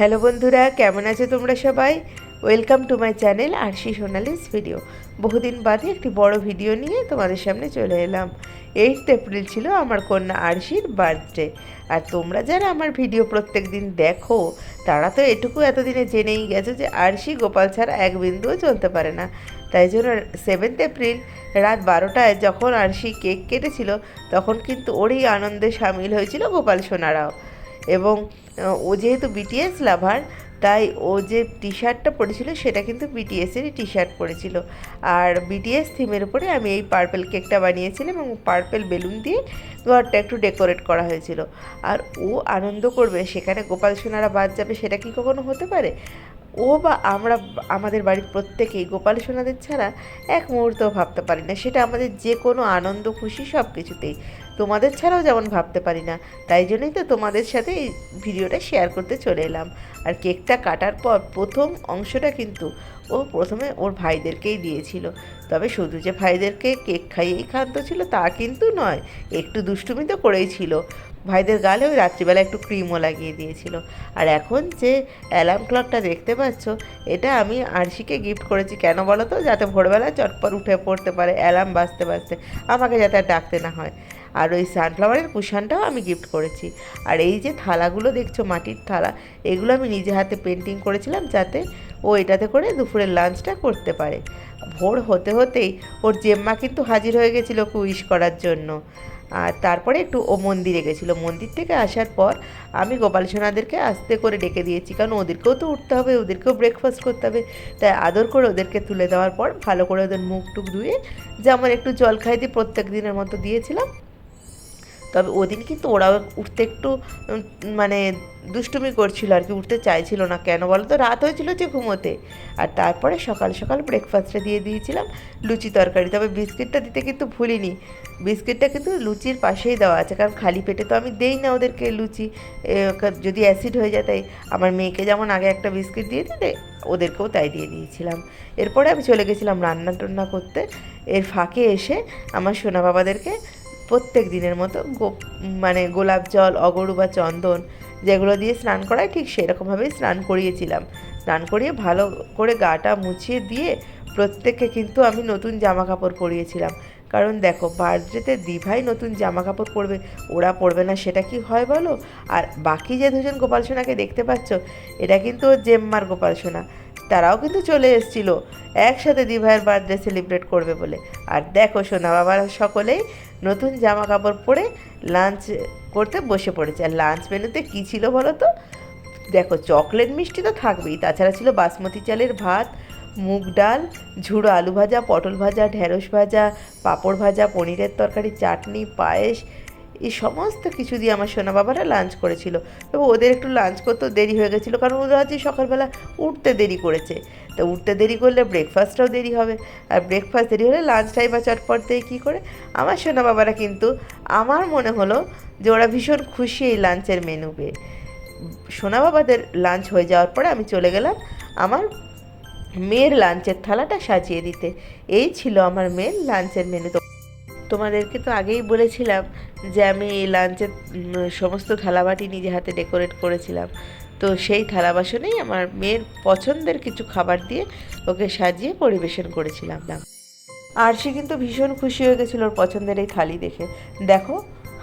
Hello বন্ধুরা, কেমন আছো তোমরা সবাই? Welcome to my channel Arshi Sonali's video বহুদিন বাদে একটি বড় ভিডিও নিয়ে তোমাদের সামনে চলে এলাম। এইট এপ্রিল ছিল আমার কন্যা আরশির বার্থডে আর তোমরা যারা আমার ভিডিও প্রত্যেক দিন দেখো, তারা তো এটুকু এতদিনে জেনেই গেছো যে আরশি গোপাল ছাড়া এক বিন্দুও চলতে পারে না। তাই জন্য সেভেন্থ এপ্রিল রাত বারোটায় যখন আরশি কেক কেটেছিল, তখন কিন্তু ওরই আনন্দে সামিল হয়েছিল গোপাল সোনারাও। এবং ও যেহেতু বিটিএস লাভার তাই ও যে টি শার্টটা পরেছিল, সেটা কিন্তু বিটিএসেরই টি শার্ট পরেছিল। আর বিটিএস থিমের উপরে আমি এই পার্পেল কেকটা বানিয়েছিলাম এবং পার্পেল বেলুন দিয়ে ঘরটা একটু ডেকোরেট করা হয়েছিল। আর ও আনন্দ করবে, সেখানে গোপাল সোনারা বাদ যাবে, সেটা কি কখনো হতে পারে? ও বা আমরা, আমাদের বাড়ির প্রত্যেকেই গোপাল সোনাদের ছাড়া এক মুহূর্তও ভাবতে পারি না। সেটা আমাদের যে কোনো আনন্দ, খুশি সব কিছুতেই তোমাদের ছাড়াও যেমন ভাবতে পারি না, তাই জন্যই তো তোমাদের সাথে এই ভিডিওটা শেয়ার করতে চলে এলাম। আর কেকটা কাটার পর প্রথম অংশটা কিন্তু ও প্রথমে ওর ভাইদেরকেই দিয়েছিল। তবে শুধু যে ভাইদেরকে কেক খাইয়েই খাদ্য ছিল তা কিন্তু নয়, একটু দুষ্টুমি তো করেই ছিল। ভাইদের গালে ওই রাত্রিবেলা একটু ক্রিমও লাগিয়ে দিয়েছিল। আর এখন যে অ্যালার্ম ক্লকটা দেখতে পাচ্ছ, এটা আমি আরশিকে গিফট করেছি। কেন বলো তো? যাতে ভোরবেলা চটপট উঠে পড়তে পারে অ্যালার্ম বাজতে বাজতে। আমাকে যাতে আর ডাকতে না হয়। আর ওই সানফ্লাওয়ারের কুশানটাও আমি গিফট করেছি। আর এই যে থালাগুলো দেখছ, মাটির থালা, এগুলো আমি নিজে হাতে পেন্টিং করেছিলাম যাতে ও এটাতে করে দুপুরের লাঞ্চটা করতে পারে। ভোর হতে হতেই ওর জেম্মা কিন্তু হাজির হয়ে গেছিল কুইশ করার জন্য। আর তারপরে একটু ও মন্দিরে গেছিল। মন্দির থেকে আসার পর আমি গোপাল সোনাদেরকে আস্তে করে ডেকে দিয়েছি। কারণ ওদেরকেও তো উঠতে হবে, ওদেরকেও ব্রেকফাস্ট করতে হবে। তাই আদর করে ওদেরকে তুলে দেওয়ার পর ভালো করে ওদের মুখ টুক ধুয়ে যেমন একটু জল খাই দিয়ে প্রত্যেক দিনের মতো দিয়েছিলাম। তবে ওদিন কিন্তু ওরাও উঠতে একটু মানে দুষ্টুমি করছিল আর কি, উঠতে চাইছিল না কেন বলো তো? রাত হয়েছিল যে ঘুমোতে। আর তারপরে সকাল সকাল ব্রেকফাস্টটা দিয়ে দিয়েছিলাম, লুচি তরকারি। তবে বিস্কিটটা দিতে কিন্তু ভুলিনি। বিস্কিটটা কিন্তু লুচির পাশেই দেওয়া আছে, কারণ খালি পেটে তো আমি দেই না ওদেরকে লুচি। যদি অ্যাসিড হয়ে যায় তাই। আমার মেয়েকে যেমন আগে একটা বিস্কিট দিয়ে দিতে, ওদেরকেও তাই দিয়ে দিয়েছিলাম। এরপরে আমি চলে গেছিলাম রান্না টান্না করতে। এর ফাঁকে এসে আমার সোনা বাবাদেরকে প্রত্যেক দিনের মতো গো মানে গোলাপ জল অগরু বা চন্দন যেগুলো দিয়ে স্নান করায় ঠিক সেরকমভাবেই স্নান করিয়েছিলাম। স্নান করিয়ে ভালো করে গাটা মুছিয়ে দিয়ে প্রত্যেককে কিন্তু আমি নতুন জামা কাপড় পরিয়েছিলাম। কারণ দেখো, বার্থডেতে দিভাই নতুন জামা কাপড় পরবে, ওরা পরবে না, সেটা কি হয় বলো? আর বাকি যে দুজন গোপাল সোনাকে দেখতে পাচ্ছ, এটা কিন্তু ওর জেম্মার গোপাল সোনা। তারাও কিন্তু চলে এসেছিল। একসাথে দিভাইয়ের বার্থডে সেলিব্রেট করবে বলে। আর দেখো সোনা বাবারা সকলেই নতুন জামা কাপড় পরে লাঞ্চ করতে বসে পড়েছে। আর লাঞ্চ মেনুতে কী ছিল বলো তো? দেখো চকলেট মিষ্টি তো থাকবেই। তাছাড়া ছিল বাসমতি চালের ভাত, মুগ ডাল, ঝুড়ো আলু ভাজা, পটল ভাজা, ঢেঁড়স ভাজা, পাঁপড় ভাজা, পনিরের তরকারি, চাটনি, পায়েস এই সমস্ত কিছু দিয়ে আমার সোনা বাবারা লাঞ্চ করেছিল। তবে ওদের একটু লাঞ্চ করতেও দেরি হয়ে গেছিল, কারণ ওরা আজকে সকালবেলা উঠতে দেরি করেছে। তো উঠতে দেরি করলে ব্রেকফাস্টটাও দেরি হবে। আর ব্রেকফাস্ট দেরি হলে লাঞ্চ লাঞ্চটাই বা চটপট দিয়ে কী করে? আমার সোনা বাবারা কিন্তু, আমার মনে হলো যে ওরা ভীষণ খুশি এই লাঞ্চের মেনু পেয়ে সোনা বাবাদের লাঞ্চ হয়ে যাওয়ার পরে আমি চলে গেলাম আমার মেয়ের লাঞ্চের থালাটা সাজিয়ে দিতে। এই ছিল আমার মেয়ের লাঞ্চের মেনু তো তোমাদেরকে তো আগেই বলেছিলাম যে আমি এই লাঞ্চের সমস্ত থালাবাটি নিজে হাতে ডেকোরেট করেছিলাম। তো সেই থালা বাসনেই আমার মেয়ের পছন্দের কিছু খাবার দিয়ে ওকে সাজিয়ে পরিবেশন করেছিলাম। আর সে কিন্তু ভীষণ খুশি হয়ে গেছিল ওর পছন্দের এই থালি দেখে। দেখো,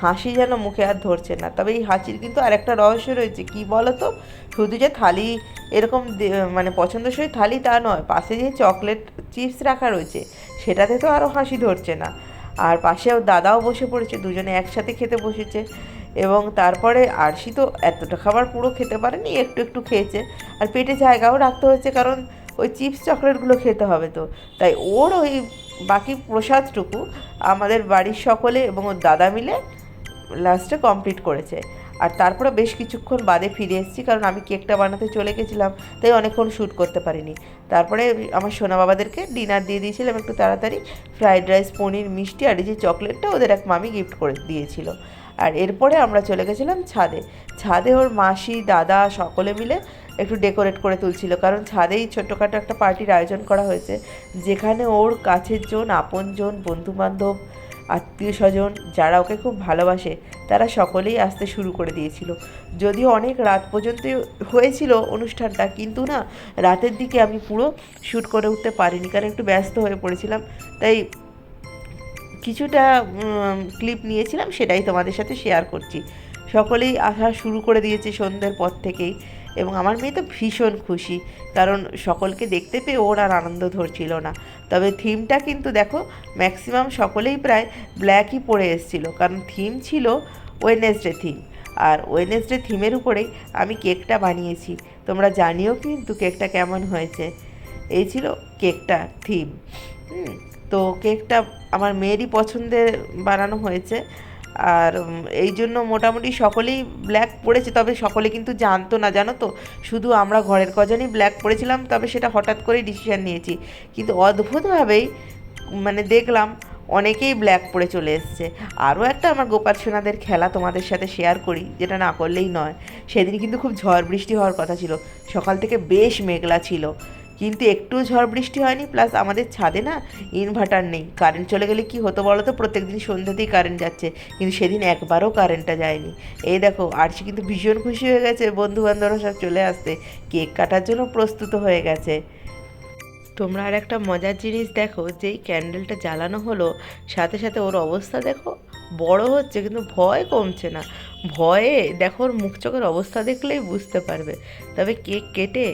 হাসি যেন মুখে আর ধরছে না। তবে এই হাসির কিন্তু আরেকটা রহস্য রয়েছে। কি বলো তো শুধু যে থালি এরকম মানে পছন্দসই থালি তা নয়, পাশে যে চকলেট চিপস রাখা রয়েছে, সেটাতে তো আরও হাসি ধরছে না। আর পাশে দাদাও বসে পড়েছে, দুজনে একসাথে খেতে বসেছে। এবং তারপরে আরশি তো এতটা খাবার পুরো খেতে পারেনি, একটু একটু খেয়েছে। আর পেটে জায়গাও রাখতে হয়েছে, কারণ ওই চিপস চকলেটগুলো খেতে হবে তো। তাই ওর ওই বাকি প্রসাদটুকু আমাদের বাড়ির সকলে এবং ওর দাদা মিলে লাস্টে কমপ্লিট করেছে। আর তারপরে বেশ কিছুক্ষণ বাদে ফিরে এসেছি, কারণ আমি কেকটা বানাতে চলে গেছিলাম, তাই অনেকক্ষণ শ্যুট করতে পারিনি। তারপরে আমার সোনা বাবাদেরকে ডিনার দিয়ে দিয়েছিলাম একটু তাড়াতাড়ি ফ্রাইড রাইস পনির, মিষ্টি আর এই যে চকলেটটা ওদের এক মামি গিফট করে দিয়েছিল। আর এরপরে আমরা চলে গেছিলাম ছাদে। ছাদে ওর মাসি, দাদা সকলে মিলে একটু ডেকোরেট করে তুলছিল, কারণ ছাদেই ছোটোখাটো একটা পার্টির আয়োজন করা হয়েছে, যেখানে ওর কাছের জন, আপনজন, বন্ধুবান্ধব আত্মীয় স্বজন যারা ওকে খুব ভালোবাসে, তারা সকলেই আসতে শুরু করে দিয়েছিল। যদিও অনেক রাত পর্যন্ত হয়েছিল অনুষ্ঠানটা, কিন্তু না, রাতের দিকে আমি পুরো শ্যুট করে উঠতে পারিনি, কারণ একটু ব্যস্ত হয়ে পড়েছিলাম। তাই কিছুটা ক্লিপ নিয়েছিলাম, সেটাই তোমাদের সাথে শেয়ার করছি। সকলেই আসা শুরু করে দিয়েছে সন্ধ্যের পর থেকেই। এবং আমার মেয়ে তো ভীষণ খুশি। কারণ সকলকে দেখতে পেয়ে ওর আর আনন্দ ধরছিল না। তবে থিমটা কিন্তু দেখো, ম্যাক্সিমাম সকলেই প্রায় ব্ল্যাকই পরে এসেছিল। কারণ থিম ছিল ওয়েনেসডে থিম আর ওয়েনেসডে থিমের উপরেই আমি কেকটা বানিয়েছি। তোমরা জানিও কিন্তু কেকটা কেমন হয়েছে। এই ছিল কেকটা থিম তো কেকটা আমার মেয়েরই পছন্দের বানানো হয়েছে। আর এই জন্য মোটামুটি সকলেই ব্ল্যাক পড়েছে, তবে সকলে কিন্তু জানতো না, জানো তো? শুধু আমরা ঘরের কজনই ব্ল্যাক পড়েছিলাম, তবে সেটা হঠাৎ করেই ডিসিশন নিয়েছি। কিন্তু অদ্ভুতভাবেই মানে দেখলাম অনেকেই ব্ল্যাক পরে চলে এসছে। আরও একটা আমার গোপাল সোনাদের খেলা তোমাদের সাথে শেয়ার করি, যেটা না করলেই নয়। সেদিন কিন্তু খুব ঝড় বৃষ্টি হওয়ার কথা ছিল। সকাল থেকে বেশ মেঘলা ছিল। কিন্তু একটু ঝড় বৃষ্টি হয়নি প্লাস আমাদের ছাদে না ইনভার্টার নেই। কারেন্ট চলে গেলে কি হতো বলো তো প্রত্যেক দিন সন্ধ্যাতেই কারেন্ট যাচ্ছে, কিন্তু সেদিন একবারও কারেন্টটা যায়নি। এই দেখো, আরশি কিন্তু ভীষণ খুশি হয়ে গেছে বন্ধু বান্ধবরা সব চলে আসতে। কেক কাটার জন্য প্রস্তুত হয়ে গেছে। তোমরা আর একটা মজার জিনিস দেখো, যেই ক্যান্ডেলটা জ্বালানো হলো, সাথে সাথে ওর অবস্থা দেখো, বড় হচ্ছে, কিন্তু ভয় কমছে না। ভয়ে, দেখো ওর মুখ চোখের অবস্থা দেখলেই বুঝতে পারবে। তবে কেক কেটে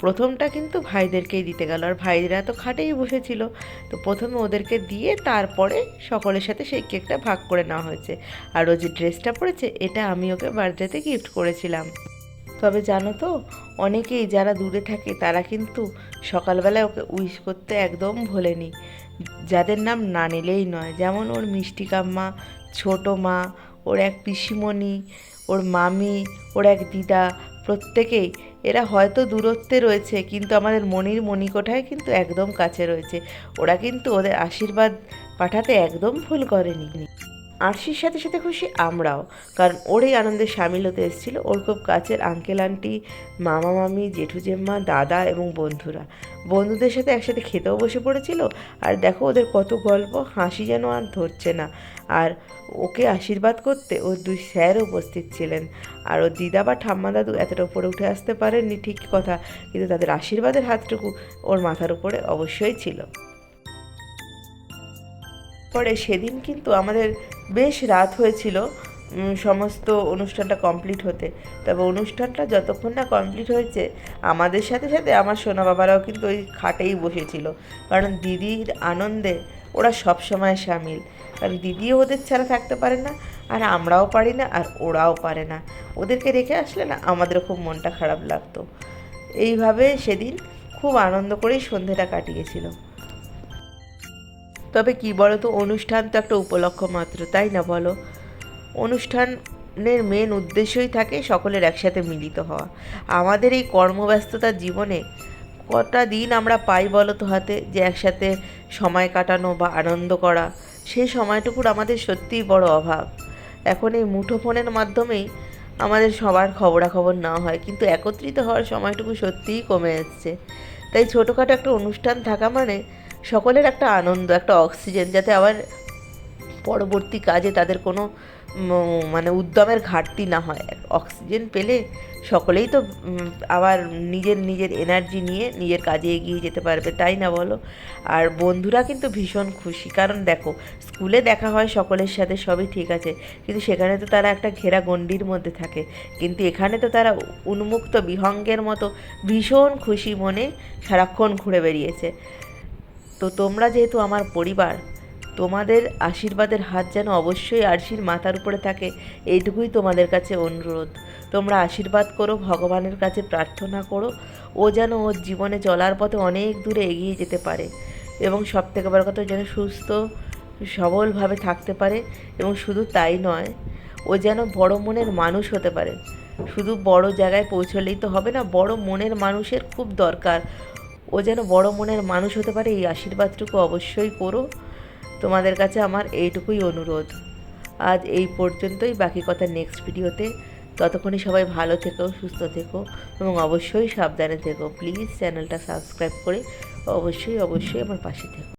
প্রথমটা কিন্তু ভাইদেরকেই দিতে গেল। আর ভাইরা তো খাটেই বসেছিল। তো প্রথমে ওদেরকে দিয়ে তারপরে সকলের সাথে সেই কেকটা ভাগ করে নেওয়া হয়েছে। আর ও যে ড্রেসটা পরেছে, এটা আমি ওকে বার্থডেতে গিফট করেছিলাম। তবে জানো তো, অনেকেই যারা দূরে থাকে, তারা কিন্তু সকালবেলায় ওকে উইশ করতে একদম ভোলেনি। যাদের নাম না নিলেই নয়, যেমন ওর মিষ্টি কাম্মা, ছোটো মা ওর এক পিসিমণি, ওর মামি, ওর এক দিদা প্রত্যেকেই এরা হয়তো দূরত্বে রয়েছে, কিন্তু আমাদের মনির মণিকোঠায় কিন্তু একদম কাছে রয়েছে। ওরা কিন্তু ওদের আশীর্বাদ পাঠাতে একদম ভুল করেনি। আরশির সাথে সাথে খুশি আমরাও। কারণ ওর এই আনন্দে সামিল হতে এসেছিল ওর খুব কাছের আঙ্কেল আন্টি মামা, মামি, জেঠু, জেম্মা, দাদা এবং বন্ধুরা। বন্ধুদের সাথে একসাথে খেতেও বসে পড়েছিল আর দেখো ওদের কত গল্প, হাসি যেন আর ধরছে না। আর ওকে আশীর্বাদ করতে ওর দুই স্যার উপস্থিত ছিলেন। আর ওর দিদা বা ঠাম্মা দাদু এতটা উপরে উঠে আসতে পারেননি, ঠিক কথা। কিন্তু তাদের আশীর্বাদের হাতটুকু ওর মাথার উপরে অবশ্যই ছিল। পরে সেদিন কিন্তু আমাদের বেশ রাত হয়েছিল সমস্ত অনুষ্ঠানটা কমপ্লিট হতে। তবে অনুষ্ঠানটা যতক্ষণ না কমপ্লিট হয়েছে, আমাদের সাথে সাথে আমার সোনা বাবারাও কিন্তু ওই খাটেই বসেছিল। কারণ দিদির আনন্দে ওরা সব সময় সামিল। কারণ দিদিও ওদের ছাড়া থাকতে পারে না, আর আমরাও পারি না, আর ওরাও পারে না। ওদেরকে রেখে আসলে না আমাদেরও খুব মনটা খারাপ লাগতো। এইভাবে সেদিন খুব আনন্দ করেই সন্ধেটা কাটিয়েছিল তবে কি বলো তো অনুষ্ঠান তো একটা উপলক্ষ মাত্র, তাই না বলো? অনুষ্ঠানের মেন উদ্দেশ্যই থাকে সকলের একসাথে মিলিত হওয়া। আমাদের এই কর্মব্যস্ততার জীবনে কটা দিন আমরা পাই বলো তো হাতে, যে একসাথে সময় কাটানো বা আনন্দ করা সেই সময়টুকুর আমাদের সত্যিই বড় অভাব। এখন এই মুঠোফোনের মাধ্যমেই আমাদের সবার খবরাখবর না হয়, কিন্তু একত্রিত হওয়ার সময়টুকু সত্যিই কমে এসছে। তাই ছোটোখাটো একটা অনুষ্ঠান থাকা মানে সকলের একটা আনন্দ, একটা অক্সিজেন যাতে আবার পরবর্তী কাজে তাদের কোনো মানে উদ্যমের ঘাটতি না হয়। অক্সিজেন পেলে সকলেই তো আবার নিজের নিজের এনার্জি নিয়ে নিজের কাজে এগিয়ে যেতে পারবে, তাই না বলো? আর বন্ধুরা কিন্তু ভীষণ খুশি। কারণ দেখো, স্কুলে দেখা হয় সকলের সাথে সবই ঠিক আছে, কিন্তু সেখানে তো তারা একটা ঘেরা গণ্ডির মধ্যে থাকে। কিন্তু এখানে তো তারা উন্মুক্ত বিহঙ্গের মতো ভীষণ খুশি মনে সারাক্ষণ ঘুরে বেরিয়েছে তো তোমরা যেহেতু আমার পরিবার, তোমাদের আশীর্বাদের হাত যেন অবশ্যই আরশির মাথার উপরে থাকে, এইটুকুই তোমাদের কাছে অনুরোধ। তোমরা আশীর্বাদ করো, ভগবানের কাছে প্রার্থনা করো, ও যেন ওর জীবনে চলার পথে অনেক দূরে এগিয়ে যেতে পারে এবং সব থেকে বড় কথা যেন সুস্থ, সবলভাবে থাকতে পারে এবং শুধু তাই নয়, ও যেন বড় মনের মানুষ হতে পারে। শুধু বড় জায়গায় পৌঁছলেই তো হবে না, বড় মনের মানুষের খুব দরকার। ও যেন বড় মনের মানুষ হতে পারে, এই আশীর্বাদটুকু অবশ্যই করো। তোমাদের কাছে আমার এইটুকুই অনুরোধ। আজ এই পর্যন্তই, বাকি কথা নেক্সট ভিডিওতে ততক্ষণই সবাই ভালো থেকো, সুস্থ থেকো এবং অবশ্যই সাবধানে থেকো। প্লিজ চ্যানেলটা সাবস্ক্রাইব করে অবশ্যই অবশ্যই আমার পাশে থেকো।